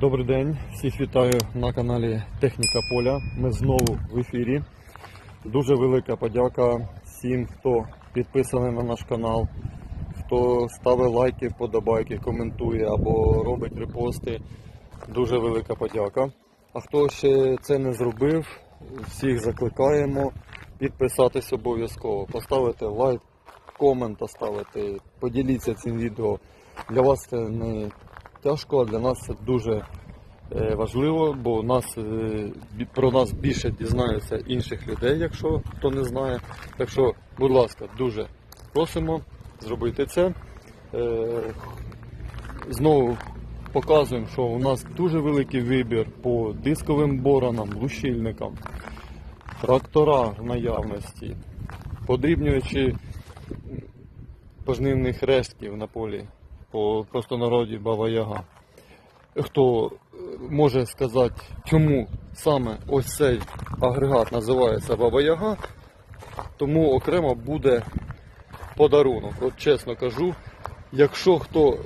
Добрий день, всіх вітаю на каналі Техніка Поля. Ми знову в ефірі. Дуже велика подяка всім, хто підписаний на наш канал, хто ставить лайки, подобайки, коментує або робить репости. Дуже велика подяка. А хто ще це не зробив, всіх закликаємо підписатись обов'язково, поставити лайк, комент оставити, поділіться цим відео. Для вас це не тяжко, для нас це дуже е, важливо, бо нас, е, про нас більше дізнаються інших людей, якщо хто не знає. Так що, будь ласка, дуже просимо зробити це. Е, Знову показуємо, що у нас дуже великий вибір по дисковим боронам, лущильникам, трактора наявності, подрібнюючи пожнивних рештків на полі, по простонароді Баба Яга. Хто е, може сказати, чому саме ось цей агрегат називається Баба Яга, тому окремо буде подарунок. От чесно кажу, якщо хто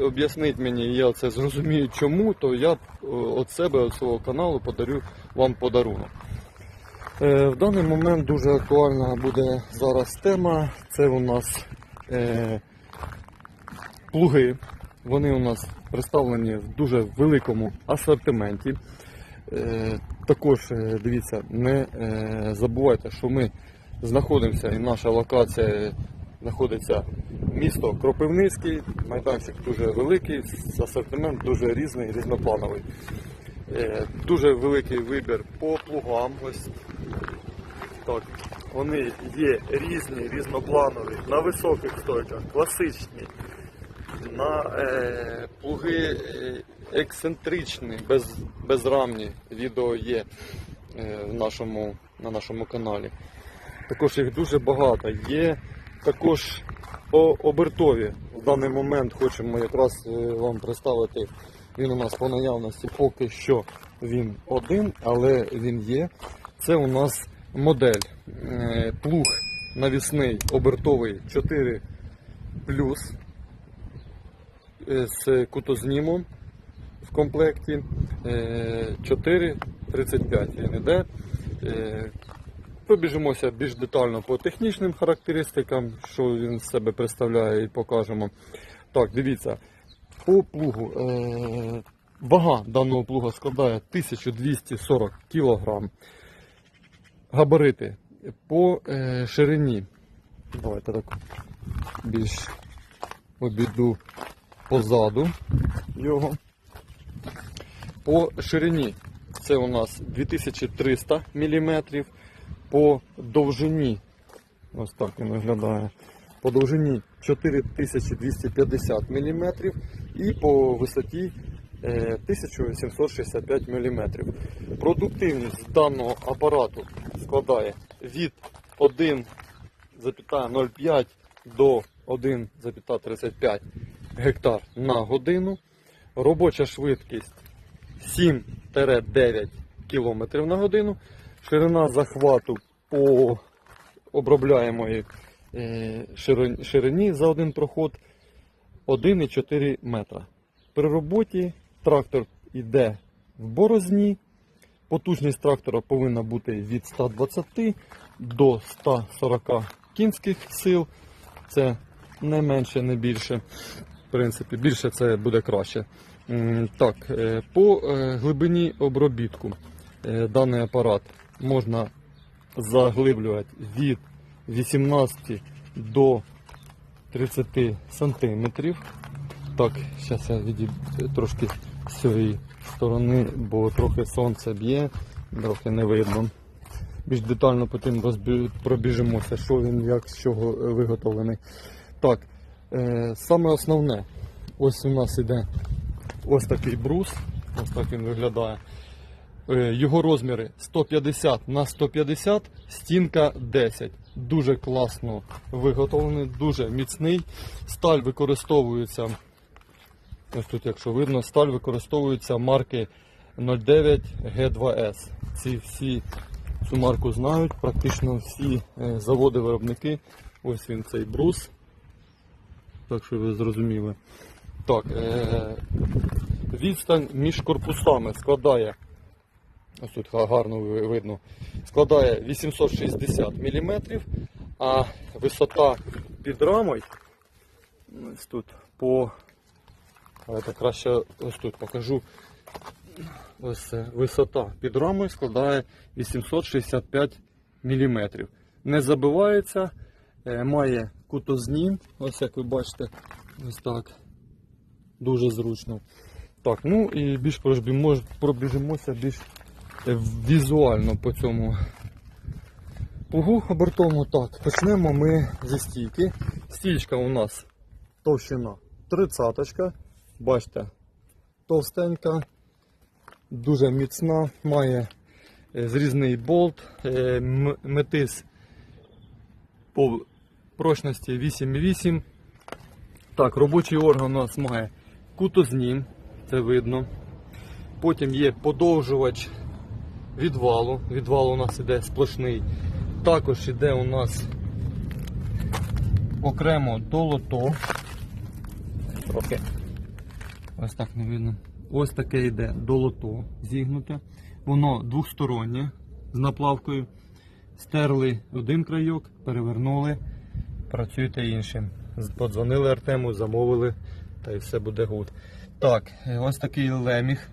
об'яснить мені, і я це зрозумію чому, то я е, від себе, від свого каналу подарю вам подарунок. Е, В даний момент дуже актуальна буде зараз тема. Це у нас е, плуги. Вони у нас представлені в дуже великому асортименті. Е, також е, дивіться, не е, забувайте, що ми знаходимося і наша локація знаходиться місто Кропивницький. Майданчик дуже великий, асортимент дуже різний, різноплановий. Дуже великий вибір по плугам. Ось так. Вони є різні, різнопланові, на високих стойках, класичні, на е, плуги е, ексцентричні, без, безрамні. Відео є е, в нашому, на нашому каналі. Також їх дуже багато. Є також по обертові. В даний момент хочемо якраз е, вам представити. Він у нас по наявності поки що він один, але він є. Це у нас модель е, плуг навісний обертовий 4 плюс е, з кутознімом в комплекті е, 4,35 він іде. Е, Пробіжимося більш детально по технічним характеристикам, що він з себе представляє і покажемо. Так, дивіться, по плугу е, вага даного плуга складає 1240 кг. Габарити по е, ширині. Давайте так більш обіду позаду його. По ширині це у нас 2300 мм, по довжині, ось так він виглядає, по довжині 4250 мм і по висоті е, 1765 мм. Продуктивність даного апарату складає від 1,05 до 1,35 гектар на годину. Робоча швидкість 7-9 км на годину. Ширина захвату по обробляємої е, ширині за один проход 1,4 метра. При роботі трактор йде в борозні. Потужність трактора повинна бути від 120 до 140 кінських сил. Це не менше, не більше. Принципі, більше це буде краще. Так, е, по е, глибині обробітку е, даний апарат можна заглиблювати від 18 до 30 сантиметрів. Так, зараз я відійду трошки з цієї сторони, бо трохи сонце б'є, трохи не видно. Більш детально потім розбі- пробіжимося, що він як з чого виготовлений. Так, саме основне, ось у нас іде ось такий брус, ось так він виглядає. Е, Його розміри 150 на 150, стінка 10. Дуже класно виготовлений, дуже міцний. Сталь використовується, ось тут, якщо видно, сталь використовується марки 09 G2S. Ці всі цю марку знають, практично всі е, заводи-виробники. Ось він цей брус. Так що ви зрозуміли. Так, е- відстань між корпусами складає, ось тут гарно видно, складає 860 мм, а висота під рамою, ось тут по, давайте краще ось тут покажу, ось висота під рамою складає 865 мм. Не забивається, має кутознім, ось як ви бачите, ось так. Дуже зручно. Так, ну і більш пробіжимо- пробіжимося більш е, візуально по цьому пугу обертому. Так, почнемо ми зі стійки. Стійка у нас товщина 30 Бачите, товстенька, дуже міцна, має е, зрізний болт, е, метис прочності 8,8. Так, робочий орган у нас має кутознім, це видно. Потім є подовжувач відвалу. Відвал у нас іде сплошний. Також іде у нас окремо долото. Трохи. Ось так не видно. Ось таке йде долото зігнуте. Воно двохстороннє з наплавкою. Стерли один крайок, перевернули, працюєте іншим. Подзвонили Артему, замовили, та й все буде гуд. Так, е, ось такий леміг,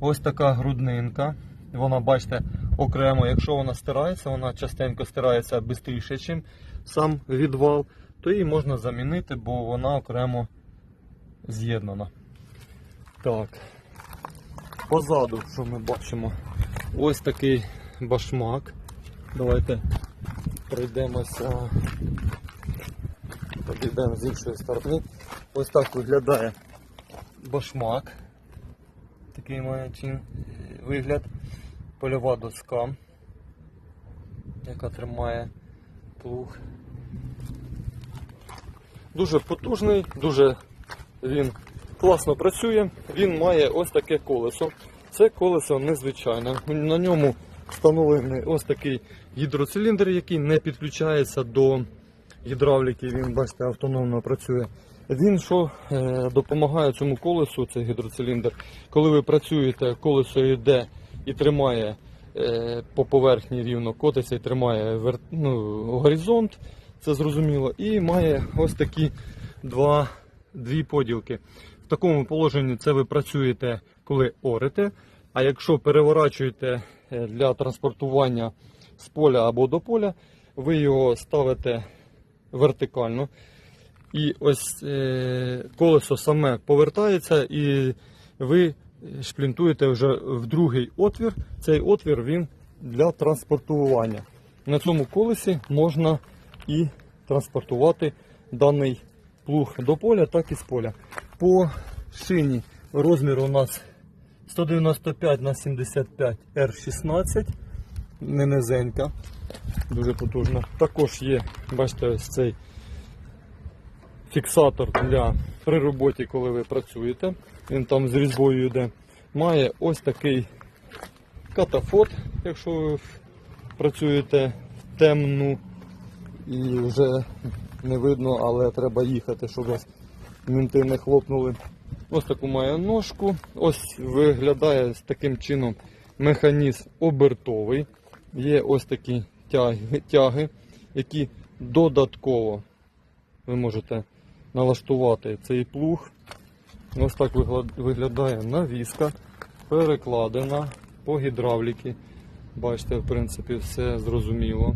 ось така груднинка. Вона, бачите, окремо, якщо вона стирається, вона частенько стирається швидше, ніж сам відвал, то її можна замінити, бо вона окремо з'єднана. Так. Позаду, що ми бачимо? Ось такий башмак. Давайте пройдемося. Підійдемо з іншої сторони. Ось так виглядає башмак. Такий має чин вигляд. Польова доска, яка тримає плуг. Дуже потужний, дуже він класно працює. Він має ось таке колесо. Це колесо незвичайне. На ньому встановлений ось такий гідроциліндр, який не підключається до гідравліки. Він, бачите, автономно працює. Він що е, допомагає цьому колесу, цей гідроциліндр. Коли ви працюєте, колесо йде і тримає е, по поверхні рівно, котиться і тримає ну, горизонт, це зрозуміло. І має ось такі два, дві поділки. В такому положенні це ви працюєте, коли орете. А якщо переворачуєте е, для транспортування з поля або до поля, ви його ставите вертикально. І ось е, колесо саме повертається, і ви шплінтуєте вже в другий отвір. Цей отвір він для транспортування. На цьому колесі можна і транспортувати даний плуг до поля, так і з поля. По шині розмір у нас 195 на 75 R16, не низенька, дуже потужна. Також є, бачите, ось цей фіксатор для при роботі, коли ви працюєте. Він там з різьбою йде. Має ось такий катафот, якщо ви працюєте в темну і вже не видно, але треба їхати, щоб вас мінти не хлопнули. Ось таку має ножку. Ось виглядає з таким чином механізм обертовий. Є ось такі тяги, які додатково ви можете налаштувати цей плуг. Ось так виглядає навіска, перекладена по гідравліки. Бачите, в принципі, все зрозуміло.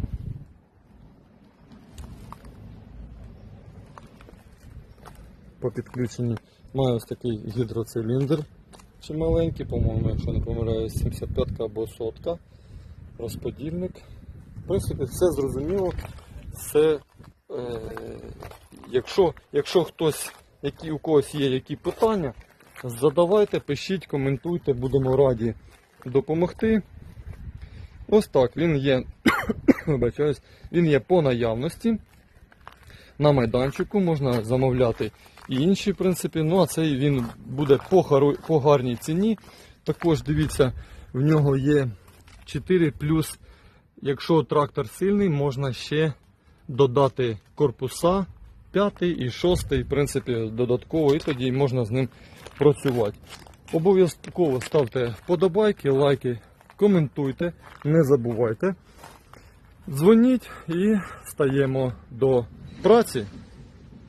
По підключенні має ось такий гідроциліндр чи маленький, по-моєму, якщо не помиляюсь, 75 або сотка. Розподільник. Принципі, все зрозуміло. Все, е, якщо, якщо хтось, які, у когось є які питання, задавайте, пишіть, коментуйте, будемо раді допомогти. Ось так, він є, вибачаюсь, він є по наявності. На майданчику можна замовляти і інші, в принципі. Ну а цей він буде по, гару- по гарній ціні. Також дивіться, в нього є 4 плюс. Якщо трактор сильний, можна ще додати корпуса п'ятий і шостий, в принципі, додатково, і тоді можна з ним працювати. Обов'язково ставте вподобайки, лайки, коментуйте, не забувайте. Дзвоніть і стаємо до праці.